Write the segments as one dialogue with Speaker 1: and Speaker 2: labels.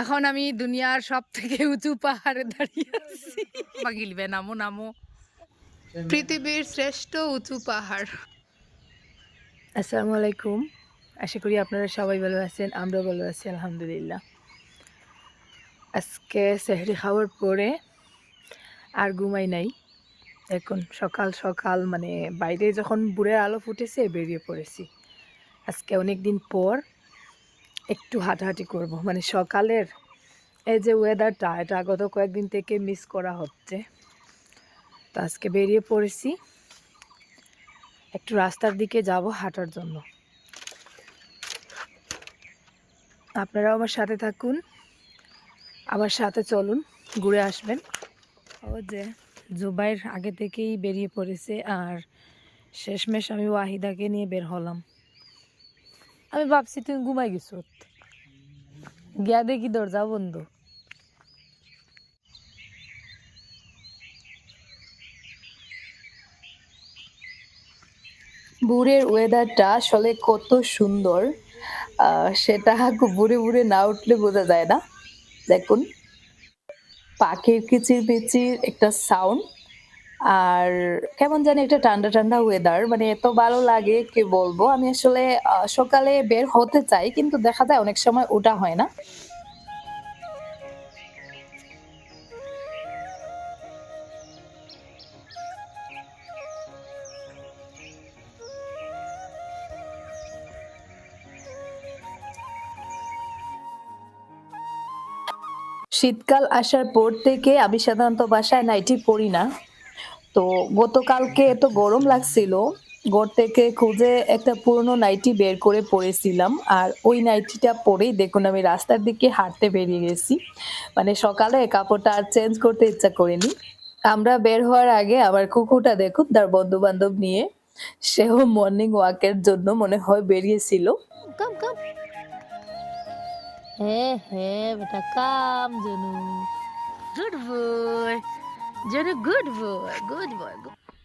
Speaker 1: এখন আমি দুনিয়ার সব থেকে উঁচু পাহাড়ে দাঁড়িয়ে আছি। বা গিলবে নামো নামো। পৃথিবীর শ্রেষ্ঠ উঁচু পাহাড়।
Speaker 2: আসসালামু আলাইকুম আশা করি আপনারা সবাই ভালো আছেন আমরাও ভালো আছি আলহামদুলিল্লাহ। আজকে সেহরি খাওয়ার পরে আর ঘুমাই নাই। এখন সকাল সকাল মানে বাইরে যখন বুড়ের আলো ফুটেছে বেরিয়ে পড়েছি। আজকে অনেক দিন পর একটু হাঁটাহাঁটি করব। মানে সকালের এই যে ওয়েদারটা এটা গত কয়েকদিন থেকে মিস করা হচ্ছে। তো আজকে বেরিয়ে পড়েছি। একটু রাস্তার দিকে যাব হাঁটার জন্য। আপনারাও আমার সাথে থাকুন। আমার সাথে চলুন, ঘুরে আসবেন। ও যে জুবাইর আগে থেকেই বেরিয়ে পড়েছে, আর শেষমেশ আমি ওয়াহিদাকে নিয়ে বের হলাম। আমি ভাবছি, তুমি ঘুমাই গেছো? গিয়া দেখি দরজা বন্ধ। বুড়ের ওয়েদারটা আসলে কত সুন্দর। সেটা বুড়ে বুড়ে না উঠলে বোঝা যায় না। দেখুন, পাখির কিচির পিচির একটা সাউন্ড আর কেমন জানি একটা ঠান্ডা ঠান্ডা ওয়েদার মানে এত ভালো লাগে, কি বলব? আমি আসলে সকালে বের হতে চাই, কিন্তু দেখা যায় অনেক সময় ওটা হয় না। শীতকাল আসার পর থেকে আমি সাধারণত বাসায় নাইটি পরি না। তো গতকালকে এত গরম লাগছিল ঘর থেকে খুঁজে একটা পুরনো নাইটি বের করে পরেছিলাম। আর ওই নাইটিটা পরেই দেখুন আমি রাস্তার দিকে হাঁটতে বেরিয়ে গেছি। মানে সকালে কাপড়টা আর চেঞ্জ করতে ইচ্ছা করিনি। আমরা বের হওয়ার আগে আমার কুকুরটা দেখুন তার বন্ধু বান্ধব নিয়ে সেও মর্নিং ওয়াকের জন্য মনে হয় বেরিয়েছিল।
Speaker 1: কাম কাম। হে হে বেটা কাম জনু। Good boy. জনু good boy good boy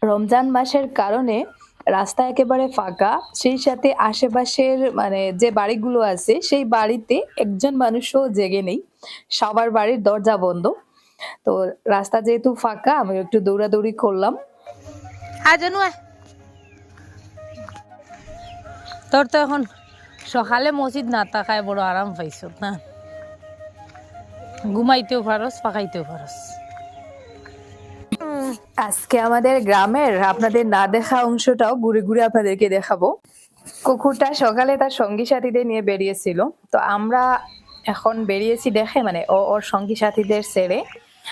Speaker 2: Ramzan মাসের কারণে রাস্তা একেবারে ফাঁকা সেই সাথে আশেপাশের মানে যে বাড়িগুলো আছে সেই বাড়িতে একজন মানুষও জেগে নেই। সবার বাড়ির দরজা বন্ধ। তো রাস্তা যেহেতু ফাঁকা আমি একটু দৌড়াদৌড়ি করলাম।
Speaker 1: হ্যাঁ জানু তোর তো এখন সকালে মসজিদ না থাকায় বড় আরাম পাইছ না? ঘুমাইতেও পারস পাকাইতেও পারস।
Speaker 2: আজকে আমাদের গ্রামের আপনাদের না দেখা অংশটাও ঘুরে ঘুরে আপনাদেরকে দেখাবো। কুকুরটা সকালে তার সঙ্গী সাথীদের নিয়ে বেরিয়েছিল। তো আমরা এখন বেরিয়েছি দেখে মানে ও ওর সঙ্গী সাথীদের ছেড়ে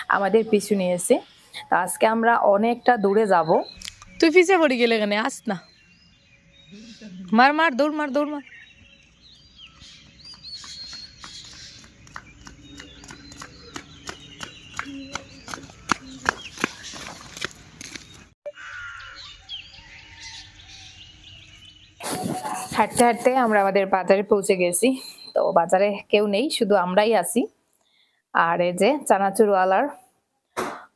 Speaker 2: আমাদের পিছু নিয়েছে। তো আজকে আমরা অনেকটা দূরে যাব।
Speaker 1: তুই পিছে পড়ে গেলে কেন? আস না। মার মার, দৌড় মার দৌড়, মার।
Speaker 2: হাঁটতে হাঁটতে আমরা আমাদের বাজারে পৌঁছে গেছি। তো বাজারে কেউ নেই শুধু আমরাই আছি। আর এই যে চানাচুরওয়ালার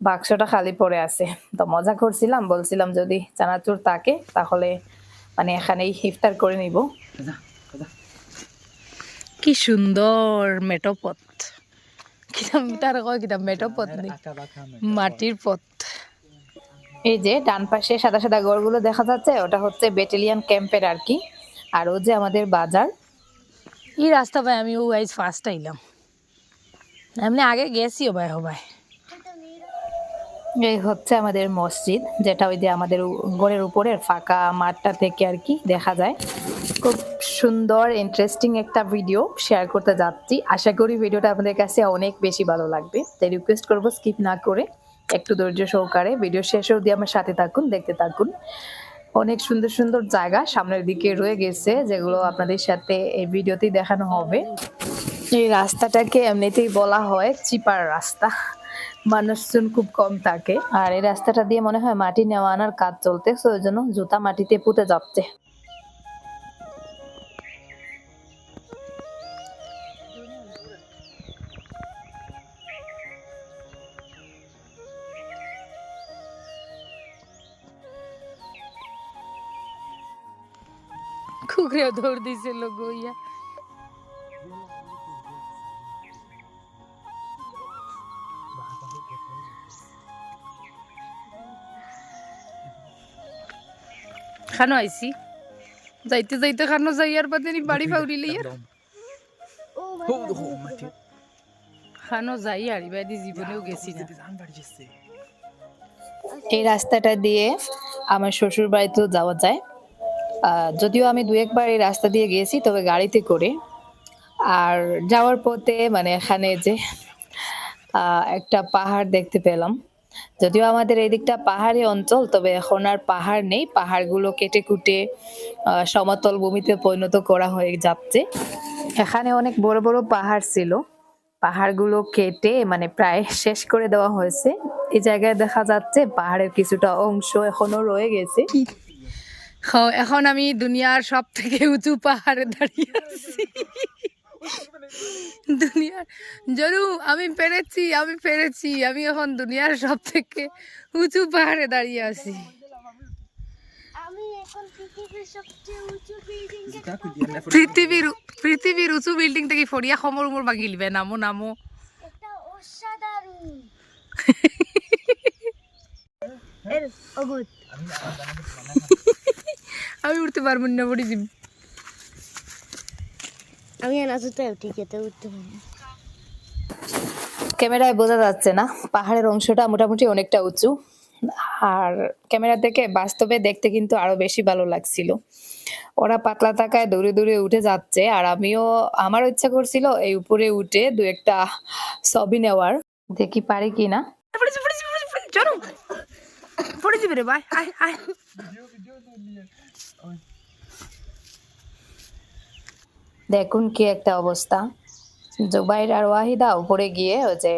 Speaker 2: বাক্সটা খালি পড়ে আছে। তো মজা করছিলাম বলছিলাম যদি চানাচুর থাকে তাহলে মানে এখানেই ইফতার করে নিব।
Speaker 1: কি সুন্দর মেটপথ কিতাম তার কয় কিতাম মেটপথ নেই। মাটির পথ।
Speaker 2: এই যে ডান পাশে সাদা সাদা ঘরগুলো দেখা যাচ্ছে ওটা হচ্ছে ব্যাটালিয়ান ক্যাম্পের আর কি। আর ও যে আমাদের বাজার।
Speaker 1: এই রাস্তা ভাই আমি ও আইজ ফার্স্ট আইলাম এমনি আগে গেছি ও ভাই ও ভাই।
Speaker 2: এই হচ্ছে আমাদের মসজিদ যেটা ওই যে আমাদের ঘরের উপরের ফাঁকা মাঠটা থেকে আর কি দেখা যায়। খুব সুন্দর ইন্টারেস্টিং একটা ভিডিও শেয়ার করতে যাচ্ছি। আশা করি ভিডিওটা আপনাদের কাছে অনেক বেশি ভালো লাগবে। তাই রিকোয়েস্ট করব স্কিপ না করে। একটু ধৈর্য সহকারে ভিডিও শেষ অবধি আমার সাথে থাকুন, দেখতে থাকুন। অনেক সুন্দর সুন্দর জায়গা সামনের দিকে রয়ে গেছে, যেগুলো আপনাদের সাথে এই ভিডিওতেই দেখানো হবে। এই রাস্তাটাকে এমনিতেই বলা হয় চিপার রাস্তা। মানুষজন খুব কম থাকে। আর এই রাস্তাটা দিয়ে মনে হয় মাটি নেওয়া আনার কাজ চলতে ওই জন্য জুতা মাটিতে পুঁতে যাচ্ছে।
Speaker 1: দৌড় দিছে লোক ইয়া খানো আইছি। যাইতে যাইতে খানো যাই আর পাতে বাড়ি ফাউরিলে ইয়ার খানো, যাই আর ইবাদি জীবনেও গেছি না।
Speaker 2: এই রাস্তাটা দিয়ে আমার শ্বশুর বাড়িতেও যাওয়া যায়। যদিও আমি দু একবার এই রাস্তা দিয়ে গিয়েছি, তবে গাড়িতে করে। আর যাওয়ার পথে মানে এখানে যে একটা পাহাড় দেখতে পেলাম। যদিও আমাদের এই দিকটা পাহাড়ি অঞ্চল, তবে এখন আর পাহাড় নেই। পাহাড়গুলো কেটে কুটে সমতল ভূমিতে পরিণত করা হয়ে যাচ্ছে। এখানে অনেক বড় বড় পাহাড় ছিল। পাহাড়গুলো কেটে মানে প্রায় শেষ করে দেওয়া হয়েছে। এই জায়গায় দেখা যাচ্ছে পাহাড়ের কিছুটা অংশ এখনও রয়ে গেছে।
Speaker 1: এখন আমি দুনিয়ার সব থেকে উঁচু পাহাড়ে দাঁড়িয়ে আছি। দুনিয়ার জরু আমি পেরেছি আমি পেরেছি আমি এখন দুনিয়ার সব থেকে উঁচু পাহাড়ে দাঁড়িয়ে আছি।
Speaker 3: আমি পৃথিবীর উঁচু বিল্ডিং
Speaker 1: পৃথিবীর উঁচু বিল্ডিং থেকে ফরিয়া সমর উমর বাগিলবে নামো নামো।
Speaker 3: অসাধারণ। এর অগুত
Speaker 1: আমি উঠতে পারব না পড়ি দিম
Speaker 3: আমি নাচতে ঠিক আছে উঠতে পারি
Speaker 2: ক্যামেরায় বোঝা যাচ্ছে না পাহাড়ের অংশটা মোটামুটি অনেকটা উঁচু। আর ক্যামেরা থেকে বাস্তবে দেখতে কিন্তু আরও বেশি ভালো লাগছিল। ওরা পাতলা থাকায় দূরে দূরে উঠে যাচ্ছে আর আমিও আমারও ইচ্ছা করছিল এই উপরে উঠে দু একটা ছবি নেওয়ার। দেখি পারি কি
Speaker 1: পড়ে যাবে রে ভাই আয় আয়।
Speaker 2: দেখুন কি একটা অবস্থা। জুবাইর আর ওয়াহিদা উপরে গিয়ে ওই যে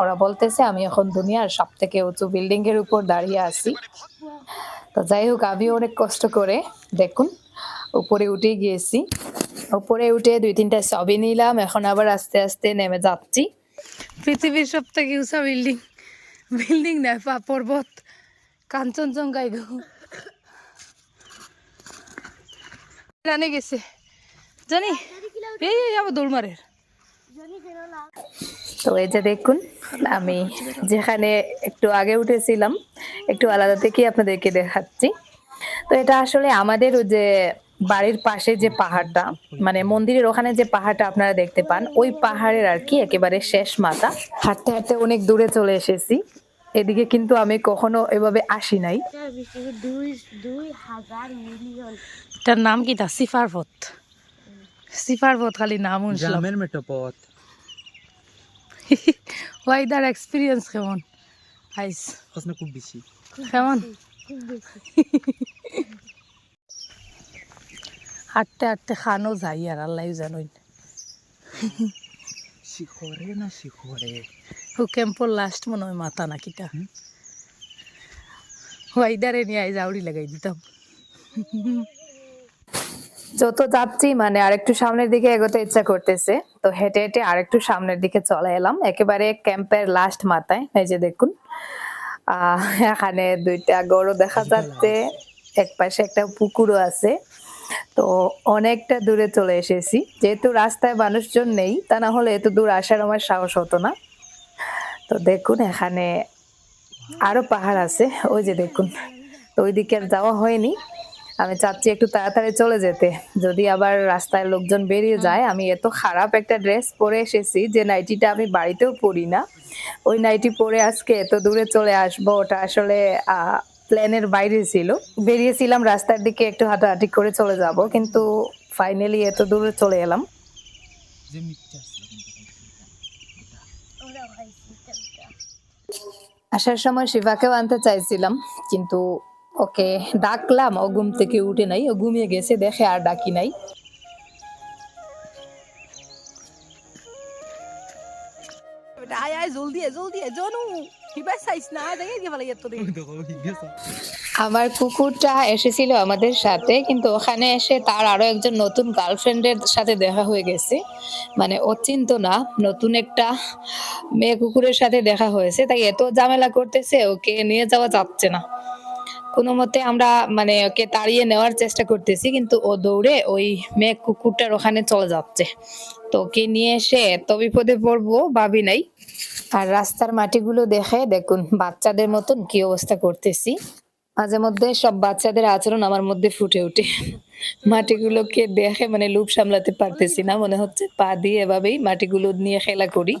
Speaker 2: ওরা বলতেছে আমি এখন দুনিয়ার সব থেকে উঁচু বিল্ডিং এর উপর দাঁড়িয়ে আছি। তো যাই হোক আমি অনেক কষ্ট করে দেখুন উপরে উঠে গিয়েছি। উপরে উঠে দুই তিনটা ছবি নিলাম এখন আবার আস্তে আস্তে নেমে যাচ্ছি।
Speaker 1: পৃথিবীর সব থেকে উঁচা বিল্ডিং বিল্ডিং পা পর্বত। কাঞ্চনজঙ্ঘায় গো রানে গেছে। জানি, এই দৌড়
Speaker 2: তো এই যে দেখুন, আমি যেখানে একটু আগে উঠেছিলাম, একটু আলাদা থেকে আপনাদেরকে দেখাচ্ছি। তো এটা আসলে আমাদের যে বাড়ির পাশে যে পাহাড়টা মানে মন্দিরের ওখানে যে পাহাড়টা আপনারা দেখতে পান, ওই পাহাড়ের আর কি একেবারে শেষ মাথা। হাঁটতে হাঁটতে অনেক দূরে চলে এসেছি। এদিকে কিন্তু আমি কখনো এভাবে আসি নাই।
Speaker 1: এটার নাম কি তা সিফারপথ সিফারপথ খালি নাম
Speaker 4: গ্রামের মেটোপথ
Speaker 1: ওয়াইদার এক্সপিরিয়েন্স কেমন? আইস
Speaker 4: খসনা খুব বেশি।
Speaker 1: কেমন? হাঁটতে হাঁটতে খানো যাই আর আল্লাহ জানুন।
Speaker 4: শিখরে না শিখরে?
Speaker 1: ও ক্যাম্পর লাস্ট মনে হয় মাথা না কিটা ওয়াইদারে নিয়ে আই জাউড়ি লাগাই দিতাম।
Speaker 2: যত যাচ্ছি মানে আরেকটু সামনের দিকে এগোতে ইচ্ছা করতেছে তো হেঁটে হেঁটে আরেকটু সামনের দিকে চলে এলাম। একেবারে ক্যাম্পের লাস্ট মাথায় এই যে দেখুন। আহ এখানে দুইটা গরু দেখা যাচ্ছে এক পাশে একটা পুকুরও আছে। তো অনেকটা দূরে চলে এসেছি। যেহেতু রাস্তায় মানুষজন নেই তা না হলে এত দূর আসার আমার সাহস হতো না। তো দেখুন, এখানে আরও পাহাড় আছে। ওই যে দেখুন, তো ওইদিকে আর যাওয়া হয়নি। আমি চাচ্ছি একটু তাড়াতাড়ি চলে যেতে। যদি আবার রাস্তায় লোকজন বেরিয়ে যায়, আমি এত খারাপ একটা ড্রেস পরে এসেছি যে নাইটিটা আমি বাড়িতেও পরি না। ওই নাইটি পরে আজকে এত দূরে চলে আসব, ওটা আসলে প্ল্যানের বাইরে ছিল। বেরিয়েছিলাম রাস্তার দিকে একটু হাঁটাহাঁটি করে চলে যাব, কিন্তু ফাইনালি এত দূরে চলে এলাম
Speaker 4: যে মিথ্যা ছিল
Speaker 3: ওরা ভাইছি
Speaker 2: আসার সময় শিবাকেও আনতে চাইছিলাম, কিন্তু ওকে ডাকলাম, ও ঘুম থেকে উঠে নাই, ও ঘুমিয়ে গেছে, দেখে আর ডাকি নাই।
Speaker 1: আয় জলদি জলদি জনু। তো
Speaker 2: আমার কুকুরটা এসেছিল আমাদের সাথে, কিন্তু ওখানে এসে তার আরও একজন নতুন গার্লফ্রেন্ডের সাথে দেখা হয়ে গেছে। মানে অচিন্ত না, নতুন একটা মেয়ে কুকুরের সাথে দেখা হয়েছে। তাই এত ঝামেলা করতেছে, ওকে নিয়ে যাওয়া যাচ্ছে না। কোনো মতে আমরা মানে ওকে তাড়িয়ে নেওয়ার চেষ্টা করতেছি, কিন্তু ও দৌড়ে ওই মেয়ে কুকুরটার ওখানে চলে যাচ্ছে। তো ওকে নিয়ে এসে এত বিপদে পড়ব, ভাবি নাই। আর রাস্তার মাটিগুলো দেখে দেখুন, বাচ্চাদের মতন কি অবস্থা করতেছি। মাঝে মধ্যে সব বাচ্চাদের আচরণ আমার মধ্যে ফুটে ওঠে। মাটিগুলোকে দেখে মানে লুপ সামলাতে পারতেছি না, মনে হচ্ছে পা দিয়ে এভাবেই মাটিগুলো নিয়ে খেলা করি।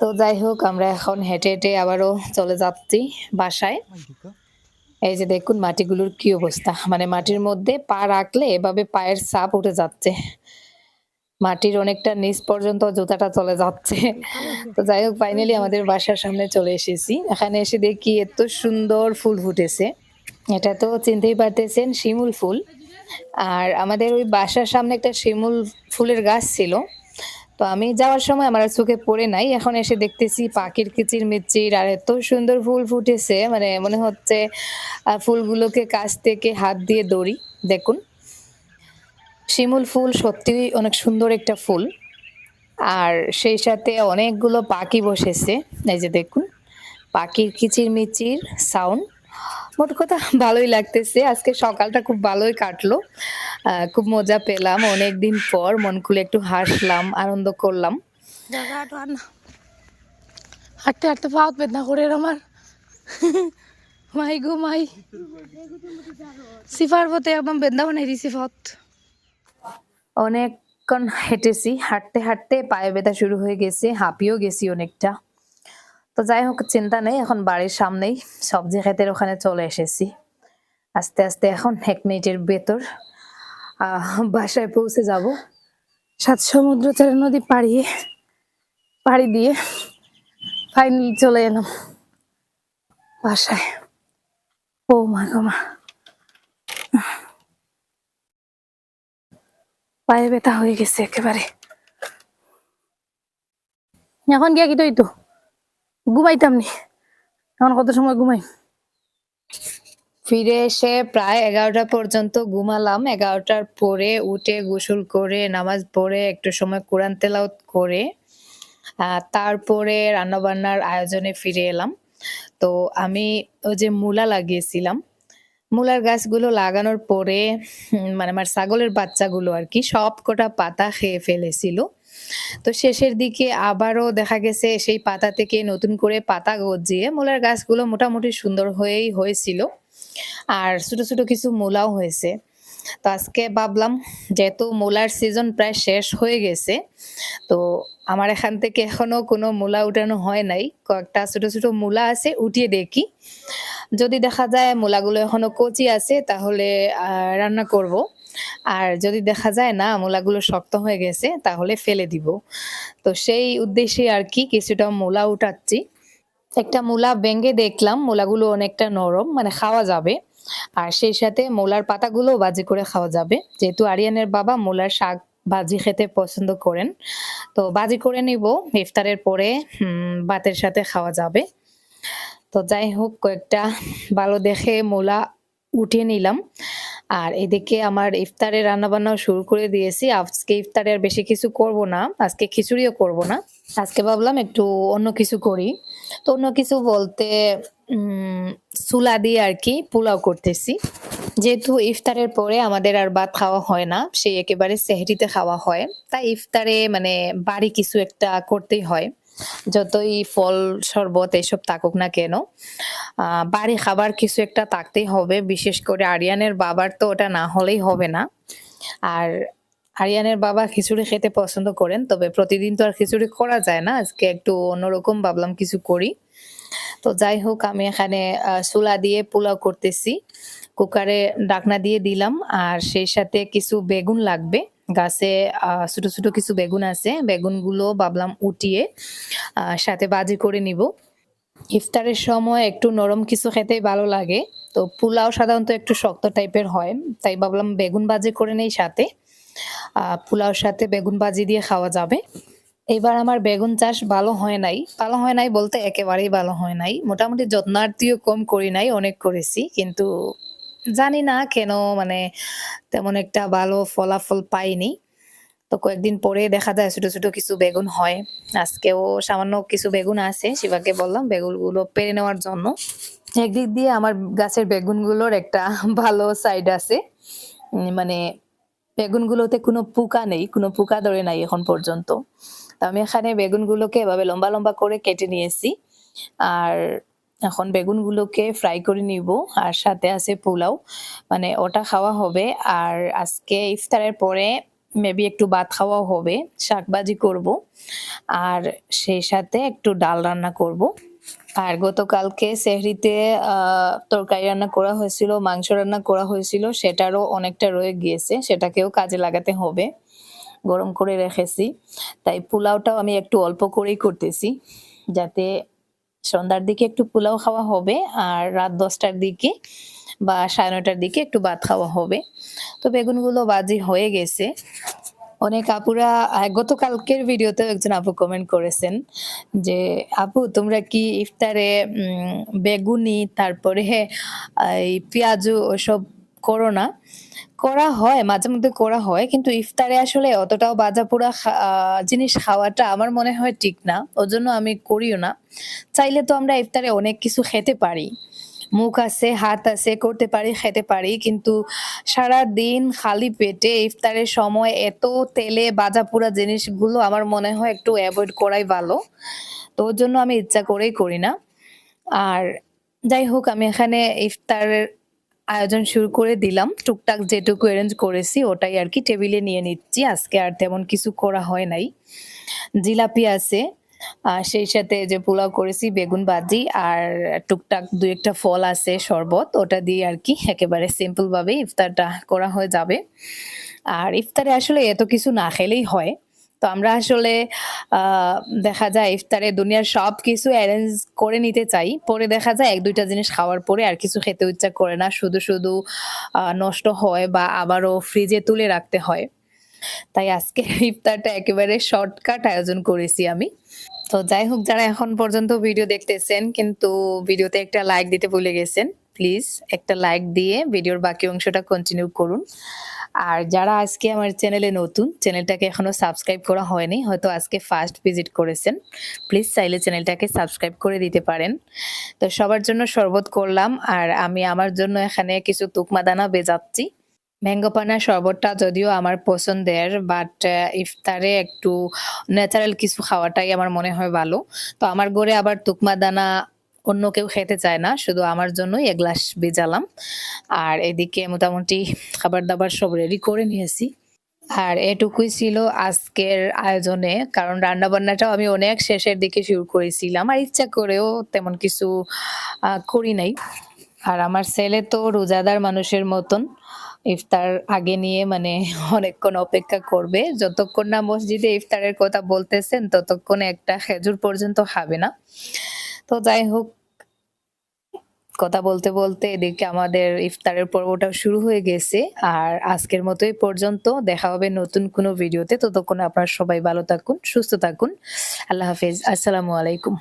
Speaker 2: তো যাই হোক, আমরা এখন হেঁটে হেঁটে আবারও চলে যাচ্ছি বাসায়। এই যে দেখুন মাটিগুলোর কি অবস্থা। মানে মাটির মধ্যে পা রাখলে এভাবে পায়ের সাপ উঠে যাচ্ছে। মাটির অনেকটা নিচ পর্যন্ত জুতাটা চলে যাচ্ছে। তো যাই হোক ফাইনালি আমাদের বাসার সামনে চলে এসেছি। এখানে এসে দেখি এত সুন্দর ফুল ফুটেছে। এটা তো চিনতেই পারতেছেন, শিমুল ফুল। আর আমাদের ওই বাসার সামনে একটা শিমুল ফুলের গাছ ছিল। তো আমি যাওয়ার সময় আমার চোখে পড়ে নাই। এখন এসে দেখতেছি পাখির কিচির মিচির, আর এত সুন্দর ফুল ফুটেছে। মানে মনে হচ্ছে ফুলগুলোকে কাছ থেকে হাত দিয়ে দড়ি। দেখুন। শিমুল ফুল সত্যিই অনেক সুন্দর একটা ফুল। আর সেই সাথে অনেকগুলো পাখি বসেছে। এই যে দেখুন পাখির কিচির মিচির সাউন্ড। মোট কথা ভালোই লাগতেছে। আজকে সকালটা খুব ভালোই কাটলো। খুব মজা পেলাম। অনেক দিন পর মন খুলে একটু হাসলাম, আনন্দ করলাম।
Speaker 1: হাঁটতে হাঁটতে পাওয়া বেদনা করে আমার। মাই গো, মাই। সিফার পথে একদম বেদনা বানাই দিছি পথ
Speaker 2: অনেকক্ষণ হেঁটেছি। হাঁটতে হাঁটতে পায়ে ব্যথা শুরু হয়ে গেছে, হাঁপিয়েও গেছি অনেকটা। তো যাই হোক, চিন্তা নেই, এখন বাড়ির সামনেই সবজি ক্ষেতের ওখানে চলে এসেছি। আস্তে আস্তে এখন এক মিনিটের ভেতর বাসায় পৌঁছে যাব।
Speaker 1: সাত সমুদ্র চারে নদী পাড়িয়ে পাড়ি দিয়ে ফাইনালি চলে এলাম বাসায়। ও মা গো মা। পায়ে ব্যথা হয়ে গেছে একেবারে। এখন গিয়া কি তো ঘুমাইতাম নি। এখন কত সময় ঘুমাই?
Speaker 2: ফিরে এসে প্রায় এগারোটা পর্যন্ত ঘুমালাম। এগারোটার পরে উঠে গোসল করে নামাজ পড়ে একটু সময় কোরআন তেলাওত করে আহ, তারপরে রান্নাবান্নার আয়োজনে ফিরে এলাম। তো আমি ওই যে মূলা লাগিয়েছিলাম মূলার গাছগুলো লাগানোর পরে মানে আমার ছাগলের বাচ্চাগুলো আর কি সব কটা পাতা খেয়ে ফেলেছিল। তো শেষের দিকে আবারও দেখা গেছে সেই পাতা থেকে নতুন করে পাতা গজিয়ে মূলার গাছগুলো মোটামুটি সুন্দর হয়েই হয়েছিল। আর ছোট ছোট কিছু মূলাও হয়েছে। তো আজকে ভাবলাম, যেহেতু মূলার সিজন প্রায় শেষ হয়ে গেছে, তো আমার এখান থেকে এখনও কোনো মূলা উঠানো হয় নাই। কয়েকটা ছোট ছোট মূলা আছে, উঠিয়ে দেখি। যদি দেখা যায় মূলাগুলো এখনও কচি আছে, তাহলে রান্না করব। আর যদি দেখা যায় না, মূলাগুলো শক্ত হয়ে গেছে, তাহলে ফেলে দিব। তো সেই উদ্দেশ্যে আর কি কিছুটা মূলা উঠাচ্ছি। একটা মূলা ভেঙে দেখলাম, মূলাগুলো অনেকটা নরম মানে খাওয়া যাবে। আর সেই সাথে মূলার পাতাগুলো ভাজি করে খাওয়া যাবে। যেহেতু আরিয়ানের বাবা মূলার শাক ভাজি খেতে পছন্দ করেন, তো ভাজি করে নিব। ইফতারের পরে ভাতের সাথে খাওয়া যাবে। তো যাই হোক, কয়েকটা ভালো দেখে মূলা উঠিয়ে নিলাম। আর এদিকে আমার ইফতারে রান্না বান্নাও শুরু করে দিয়েছি। আজকে ইফতারে আর বেশি কিছু করব না, আজকে খিচুড়িও করব না। আজকে ভাবলাম একটু অন্য কিছু করি। তো অন্য কিছু বলতে চুলা দিয়ে আর কি পোলাও করতেছি। যেহেতু ইফতারের পরে আমাদের আর ভাত খাওয়া হয় না, সেই একেবারে সেহরিতে খাওয়া হয়। তাই ইফতারে মানে বাড়ি কিছু একটা করতেই হয়। যতই ফল, শরবত এসব থাকুক না কেন বাড়ি খাবার কিছু একটা থাকতেই হবে। বিশেষ করে আরিয়ানের বাবার তো ওটা না হলেই হবে না। আর আরিয়ানের বাবা খিচুড়ি খেতে পছন্দ করেন, তবে প্রতিদিন তো আর খিচুড়ি করা যায় না। আজকে একটু অন্যরকম ভাবলাম কিছু করি। তো যাই হোক, আমি এখানে চুলা দিয়ে পোলাও করতেছি। কুকারে ডাকনা দিয়ে দিলাম, আর সেই সাথে কিছু বেগুন লাগবে। গাছে ছোট ছোট কিছু বেগুন আছে, বেগুনগুলো ভাবলাম উঠিয়ে সাথে বাজি করে নিব। ইফতারের সময় একটু নরম কিছু খেতেই ভালো লাগে। তো পোলাও সাধারণত একটু শক্ত টাইপের হয়, তাই ভাবলাম বেগুন ভাজি করে নেই সাথে। পোলাওর সাথে বেগুন ভাজি দিয়ে খাওয়া যাবে। এবার আমার বেগুন চাষ ভালো হয় নাই। ভালো হয় নাই বলতে একেবারেই ভালো হয় নাই। মোটামুটি যত্নার্থীও কম করি নাই, অনেক করেছি। কিন্তু জানি না কেন মানে তেমন একটা ভালো ফলাফল পাইনি। তো কয়েকদিন পরে দেখা যায় ছোট ছোট কিছু বেগুন হয়। আজকেও সামান্য কিছু বেগুন আছে, শিবাকে বললাম বেগুনগুলো পেরে নেওয়ার জন্য। একদিক দিয়ে আমার গাছের বেগুনগুলোর একটা ভালো সাইড আছে। মানে বেগুনগুলোতে কোনো পোকা নেই, কোনো পোকা ধরে নাই এখন পর্যন্ত। তো আমি এখানে বেগুনগুলোকে এভাবে লম্বা লম্বা করে কেটে নিয়েছি। আর এখন বেগুনগুলোকে ফ্রাই করে নিব। আর সাথে আছে পোলাও। মানে ওটা খাওয়া হবে। আর আজকে ইফতারের পরে মেবি একটু ভাত খাওয়াও হবে। শাকবাজি করব। আর সেই সাথে একটু ডাল রান্না করব। আর গতকালকে সেহরিতে তরকারি রান্না করা হয়েছিল, মাংস রান্না করা হয়েছিল, সেটারও অনেকটা রয়ে গিয়েছে, সেটাকেও কাজে লাগাতে হবে। গরম করে রেখেছি। তাই পোলাওটাও আমি একটু অল্প করেই করতেছি, যাতে সন্ধ্যার দিকে একটু পোলাও খাওয়া হবে আর রাত দশটার দিকে বা সাড়ে নটার দিকে একটু ভাত খাওয়া হবে। তো বেগুনগুলো বাজি হয়ে গেছে। অনেক আপুরা গতকালকের ভিডিওতে একজন আপু কমেন্ট করেছেন যে, আপু, তোমরা কি ইফতারে বেগুনি, তারপরে এই পেঁয়াজু ওসব করো না? করা হয়, মাঝে মধ্যে করা হয়, কিন্তু ইফতারে আসলে অতটাও বাজা পোড়া জিনিস খাওয়াটা আমার মনে হয় ঠিক না। ওর জন্য আমি করিও না। চাইলে তো আমরা ইফতারে অনেক কিছু খেতে পারি। মুখ আছে, হাত আছে, করতে পারি, খেতে পারি, কিন্তু সারা দিন খালি পেটে ইফতারের সময় এত তেলে বাজা পোড়া জিনিসগুলো আমার মনে হয় একটু অ্যাভয়েড করাই ভালো। তো ওর জন্য আমি ইচ্ছা করেই করি না। আর যাই হোক, আমি এখানে ইফতারের আয়োজন শুরু করে দিলাম। টুকটাক যেটুকু অ্যারেঞ্জ করেছি, ওটাই আর কি। টেবিলে নিয়ে নিচ্ছি। আজকে আর তেমন কিছু করা হয় নাই। জিলাপি আছে। সেই সাথে যে পোলাও করেছি, বেগুন ভাজি আর টুকটাক দু একটা ফল আছে, শরবত। ওটা দিয়ে আর কি একেবারে সিম্পল ভাবে ইফতারটা করা হয়ে যাবে। আর ইফতারে আসলে এত কিছু না খেলেই হয়। তো আমরা আসলে দেখা যায় ইফতারে দুনিয়ার সব কিছু অ্যারেঞ্জ করে নিতে চাই। পরে দেখা যায় এক দুইটা জিনিস খাওয়ার পরে আর কিছু খেতে ইচ্ছা করে না। শুধু শুধু নষ্ট হয় বা আবারও ফ্রিজে তুলে রাখতে হয়। তাই আজকে ইফতারটা একেবারে শর্টকাট আয়োজন করেছি আমি। তো যাই হোক, যারা এখন পর্যন্ত ভিডিও দেখতেছেন, কিন্তু ভিডিওতে একটা লাইক দিতে ভুলে গেছেন প্লিজ একটা লাইক দিয়ে ভিডিওর বাকি অংশটা কন্টিনিউ করুন। আর যারা আজকে আমার চ্যানেলে নতুন চ্যানেলটাকে এখনও সাবস্ক্রাইব করা হয়নি, হয়তো আজকে ফার্স্ট ভিজিট করেছেন প্লিজ চাইলে চ্যানেলটাকে সাবস্ক্রাইব করে দিতে পারেন। তো সবার জন্য শরবত করলাম, আর আমি আমার জন্য এখানে কিছু তুকমা দানা বেজাচ্ছি। ম্যাঙ্গো পানা শরবতটা যদিও আমার পছন্দের বাট ইফতারে একটু ন্যাচারাল কিছু খাওয়াটাই আমার মনে হয় ভালো। তো আমার ঘরে আবার তুকমা দানা অন্য কেউ খেতে চায় না, শুধু আমার জন্যই এক গ্লাস বেজালাম আর এদিকে মোটামুটি খাবার দাবার সব রেডি করে নিয়েছি। আর এটুকুই ছিল আজকের আয়োজনে, কারণ রান্না বান্নাটাও আমি অনেক শেষের দিকে শুরু করেছিলাম, আর ইচ্ছা করেও তেমন কিছু করি নাই। আর আমার ছেলে তো রোজাদার মানুষের মতন। ইফতার আগে নিয়ে মানে অনেকক্ষণ অপেক্ষা করবে। যতক্ষণ না মসজিদে ইফতারের কথা বলতেছেন, ততক্ষণ একটা খেজুর পর্যন্ত খাবে না। তো যাই হোক, কথা বলতে বলতে এদিকে আমাদের ইফতারের পর্বটাও শুরু হয়ে গেছে। আর আজকের মতো পর্যন্ত। দেখা হবে নতুন কোনো ভিডিওতে। ততক্ষণ আপনারা সবাই ভালো থাকুন, সুস্থ থাকুন। আল্লাহ হাফেজ। আসসালামু আলাইকুম।